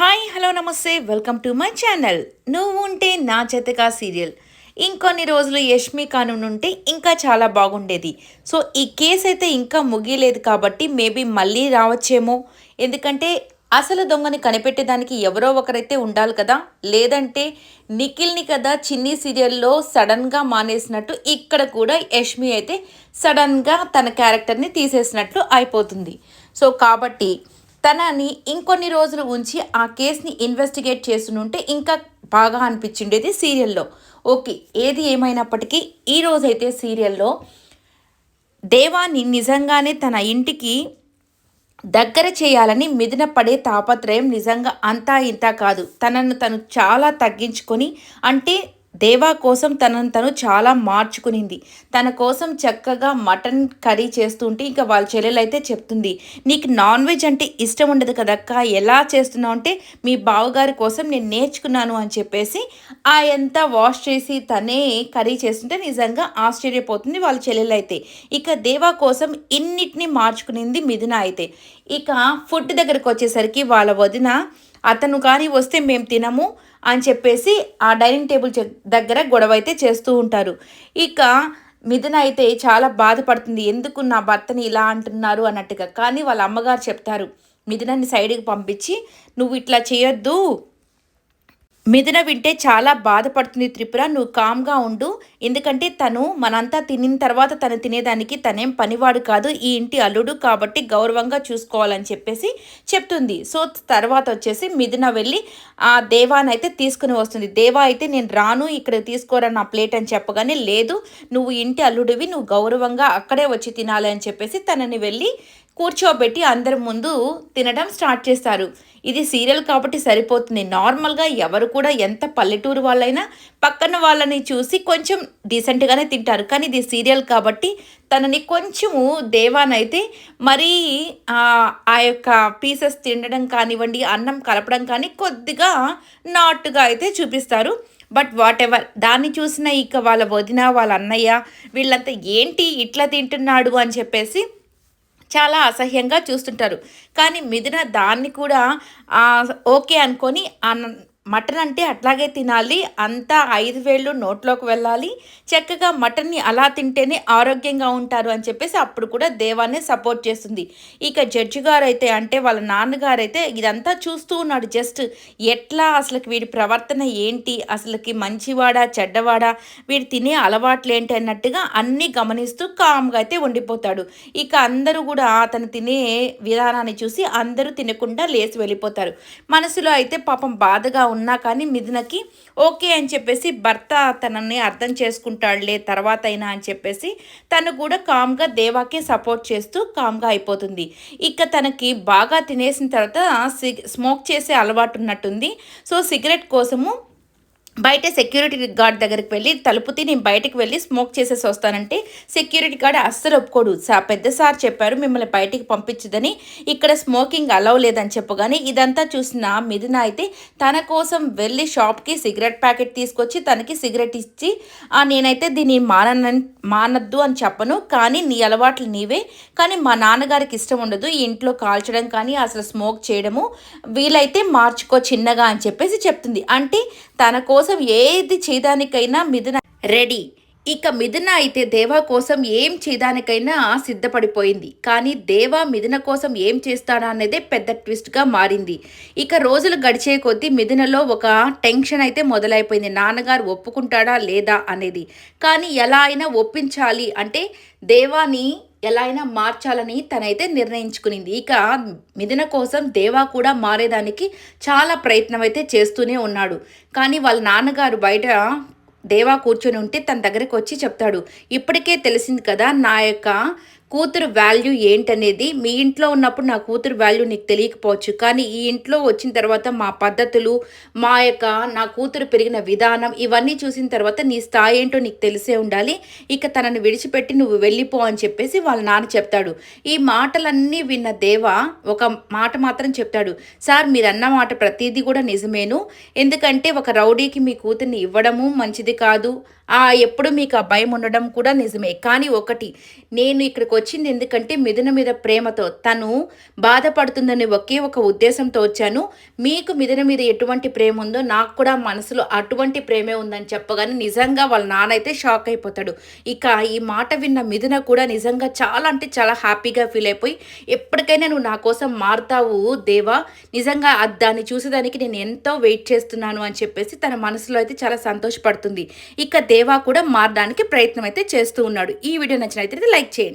Hi hello నమస్తే welcome to my channel. నువ్వు ఉంటే నా చేతగా సీరియల్. ఇంకొన్ని రోజులు యష్మి కానూన్ ఉంటే ఇంకా చాలా బాగుండేది. సో ఈ కేసు అయితే ఇంకా ముగియలేదు కాబట్టి మేబీ మళ్ళీ రావచ్చేమో. ఎందుకంటే అసలు దొంగని కనిపెట్టేదానికి ఎవరో ఒకరైతే ఉండాలి కదా. లేదంటే నిఖిల్ని కదా చిన్ని సీరియల్లో సడన్గా మానేసినట్టు ఇక్కడ కూడా యష్మి అయితే సడన్గా తన క్యారెక్టర్ని తీసేసినట్లు అయిపోతుంది. సో కాబట్టి తనని ఇంకొన్ని రోజులు ఉంచి ఆ కేసుని ఇన్వెస్టిగేట్ చేస్తుంటే ఇంకా బాగా అనిపించిండేది సీరియల్లో. ఓకే ఏది ఏమైనప్పటికీ ఈరోజైతే సీరియల్లో దేవాన్ని నిజంగానే తన ఇంటికి దగ్గర చేయాలని మిదిన పడే తాపత్రయం నిజంగా అంతా ఇంతా కాదు. తనను తను చాలా తగ్గించుకొని అంటే దేవా కోసం తనను తను చాలా మార్చుకునింది. తన కోసం చక్కగా మటన్ కర్రీ చేస్తుంటే ఇంకా వాళ్ళ చెల్లెలు అయితే చెప్తుంది నీకు నాన్ వెజ్ అంటే ఇష్టం ఉండదు కదక్క ఎలా చేస్తున్నావు అంటే మీ బావగారి కోసం నేను నేర్చుకున్నాను అని చెప్పేసి ఆ ఎంత వాష్ చేసి తనే కర్రీ చేస్తుంటే నిజంగా ఆశ్చర్యపోతుంది వాళ్ళ చెల్లెలు అయితే ఇక దేవా కోసం ఇన్నిటిని మార్చుకునింది మిథున అయితే. ఇక ఫుడ్ దగ్గరకు వచ్చేసరికి వాళ్ళ వదిన అతను కానీ వస్తే మేము తినము అని చెప్పేసి ఆ డైనింగ్ టేబుల్ దగ్గర గొడవ అయితే చేస్తూ ఉంటారు. ఇక మిథున అయితే చాలా బాధపడుతుంది. ఎందుకు నా భర్తని ఇలా అంటున్నారు అన్నట్టుగా. కానీ వాళ్ళ అమ్మగారు చెప్తారు మిథునని సైడ్కి పంపించి నువ్వు ఇట్లా చేయొద్దు మిథున వింటే చాలా బాధపడుతుంది త్రిపుర. నువ్వు కామ్గా ఉండు. ఎందుకంటే తను మనంతా తినిన తర్వాత తను తినేదానికి తనేం పనివాడు కాదు. ఈ ఇంటి అల్లుడు కాబట్టి గౌరవంగా చూసుకోవాలని చెప్పేసి చెప్తుంది. సో తర్వాత వచ్చేసి మిథున వెళ్ళి ఆ దేవానైతే తీసుకుని వస్తుంది. దేవా అయితే నేను రాను ఇక్కడ తీసుకోరా నా ప్లేట్ అని చెప్పగానే లేదు. నువ్వు ఇంటి అల్లుడివి నువ్వు గౌరవంగా అక్కడే వచ్చి తినాలి అని చెప్పేసి తనని వెళ్ళి కూర్చోబెట్టి అందరి ముందు తినడం స్టార్ట్ చేస్తారు. ఇది సీరియల్ కాబట్టి సరిపోతుంది. నార్మల్గా ఎవరు కూడా ఎంత పల్లెటూరు వాళ్ళైనా పక్కన వాళ్ళని చూసి కొంచెం డీసెంట్గానే తింటారు. కానీ ఇది సీరియల్ కాబట్టి తనని కొంచెము దేవానైతే మరీ ఆ యొక్క పీసెస్ తినడం కానివ్వండి అన్నం కలపడం కానీ కొద్దిగా నాటుగా అయితే చూపిస్తారు. బట్ వాట్ ఎవర్ దాన్ని చూసిన ఇక వాళ్ళ వదిన వాళ్ళ అన్నయ్య వీళ్ళంతా ఏంటి ఇట్లా తింటున్నాడు అని చెప్పేసి చాలా అసహ్యంగా చూస్తుంటారు. కానీ మిథున దాన్ని కూడా ఓకే అనుకొని మటన్ అంటే అట్లాగే తినాలి. అంతా ఐదు వేళ్ళు నోట్లోకి వెళ్ళాలి. చక్కగా మటన్ని అలా తింటేనే ఆరోగ్యంగా ఉంటారు అని చెప్పేసి అప్పుడు కూడా దేవాన్ని సపోర్ట్ చేస్తుంది. ఇక జడ్జి గారు అయితే అంటే వాళ్ళ నాన్నగారు అయితే ఇదంతా చూస్తూ ఉన్నాడు. జస్ట్ ఎట్లా అసలుకి వీడి ప్రవర్తన ఏంటి? అసలుకి మంచివాడా చెడ్డవాడా? వీడు తినే అలవాట్లు ఏంటి అన్నట్టుగా అన్నీ గమనిస్తూ కామ్గా అయితే ఉండిపోతాడు. ఇక అందరూ కూడా అతను తినే విధానాన్ని చూసి అందరూ తినకుండా లేచి వెళ్ళిపోతారు. మనసులో అయితే పాపం బాధగా ఉన్నా కానీ మిథునకి ఓకే అని చెప్పేసి భర్త తనని అర్థం చేసుకుంటాడులే తర్వాత అయినా అని చెప్పేసి తను కూడా కామ్గా దేవాకే సపోర్ట్ చేస్తూ కామ్గా అయిపోతుంది. ఇక తనకి బాగా తినేసిన తర్వాత సిగ్ స్మోక్ చేసే అలవాటు ఉన్నట్టుంది. సో సిగరెట్ కోసము బయట సెక్యూరిటీ గార్డ్ దగ్గరికి వెళ్ళి తలుపుతి నేను బయటకు వెళ్ళి స్మోక్ చేసేసి వస్తానంటే సెక్యూరిటీ గార్డ్ అస్సలు ఒప్పుకోడు. సా పెద్ద సార్ చెప్పారు మిమ్మల్ని బయటికి పంపించదని ఇక్కడ స్మోకింగ్ అలవ్ లేదని చెప్పగానే ఇదంతా చూసిన మిథున అయితే తన కోసం వెళ్ళి షాప్కి సిగరెట్ ప్యాకెట్ తీసుకొచ్చి తనకి సిగరెట్ ఇచ్చి "ఆ, నేనైతే దీన్ని మాన మానద్దు అని చెప్పను కానీ నీ అలవాట్లు నీవే. కానీ మా నాన్నగారికి ఇష్టం ఉండదు ఈ ఇంట్లో కాల్చడం కానీ అసలు స్మోక్ చేయడము. వీలైతే మార్చుకో చిన్నగా అని చెప్పేసి చెప్తుంది. అంటే తన కోసం కోసం ఏది చేయడానికైనా మిథున రెడీ. ఇక మిథున అయితే దేవా కోసం ఏం చేయడానికైనా సిద్ధపడిపోయింది. కానీ దేవా మిథున కోసం ఏం చేస్తాడా అనేదే పెద్ద ట్విస్ట్గా మారింది. ఇక రోజులు గడిచే కొద్దీ మిథునలో ఒక టెన్షన్ అయితే మొదలైపోయింది. నాన్నగారు ఒప్పుకుంటాడా లేదా అనేది. కానీ ఎలా అయినా ఒప్పించాలి అంటే దేవాని ఎలా అయినా మార్చాలని తనైతే నిర్ణయించుకునింది. ఇక మిథున కోసం దేవా కూడా మారేదానికి చాలా ప్రయత్నం అయితే చేస్తూనే ఉన్నాడు. కానీ వాళ్ళ నాన్నగారు బయట దేవా కూర్చొని ఉంటే తన దగ్గరికి వచ్చి చెప్తాడు. ఇప్పటికే తెలిసింది కదా నా యొక్క కూతురు వాల్యూ ఏంటనేది మీ ఇంట్లో ఉన్నప్పుడు నా కూతురు వాల్యూ నీకు తెలియకపోవచ్చు. కానీ ఈ ఇంట్లో వచ్చిన తర్వాత మా పద్ధతులు మా యొక్క నా కూతురు పెరిగిన విధానం ఇవన్నీ చూసిన తర్వాత నీ స్థాయి ఏంటో నీకు తెలిసే ఉండాలి. ఇక తనని విడిచిపెట్టి నువ్వు వెళ్ళిపో అని చెప్పేసి వాళ్ళ నాన్న చెప్తాడు. ఈ మాటలన్నీ విన్న దేవ ఒక మాట మాత్రం చెప్తాడు. సార్ మీరు అన్న మాట ప్రతిదీ కూడా నిజమేను. ఎందుకంటే ఒక రౌడీకి మీ కూతుర్ని ఇవ్వడము మంచిది కాదు. ఎప్పుడు మీకు ఆ భయం ఉండడం కూడా నిజమే. కానీ ఒకటి నేను ఇక్కడికి వచ్చింది ఎందుకంటే మిథున మీద ప్రేమతో తను బాధపడుతుందని ఒకే ఒక ఉద్దేశంతో వచ్చాను. మీకు మిథున మీద ఎటువంటి ప్రేమ ఉందో నాకు కూడా మనసులో అటువంటి ప్రేమే ఉందని చెప్పగానే నిజంగా వాళ్ళ నాన్న అయితే షాక్ అయిపోతాడు. ఇక ఈ మాట విన్న మిథున కూడా నిజంగా చాలా అంటే చాలా హ్యాపీగా ఫీల్ అయిపోయి ఎప్పటికైనా నువ్వు నా కోసం మారుతావు దేవా నిజంగా అది దాన్ని చూసేదానికి నేను ఎంతో వెయిట్ చేస్తున్నాను అని చెప్పేసి తన మనసులో అయితే చాలా సంతోషపడుతుంది. ఇక దేవా కూడా మారడానికి ప్రయత్నం అయితే చేస్తూ ఉన్నాడు. ఈ వీడియో నచ్చినట్లయితే లైక్ చేయండి.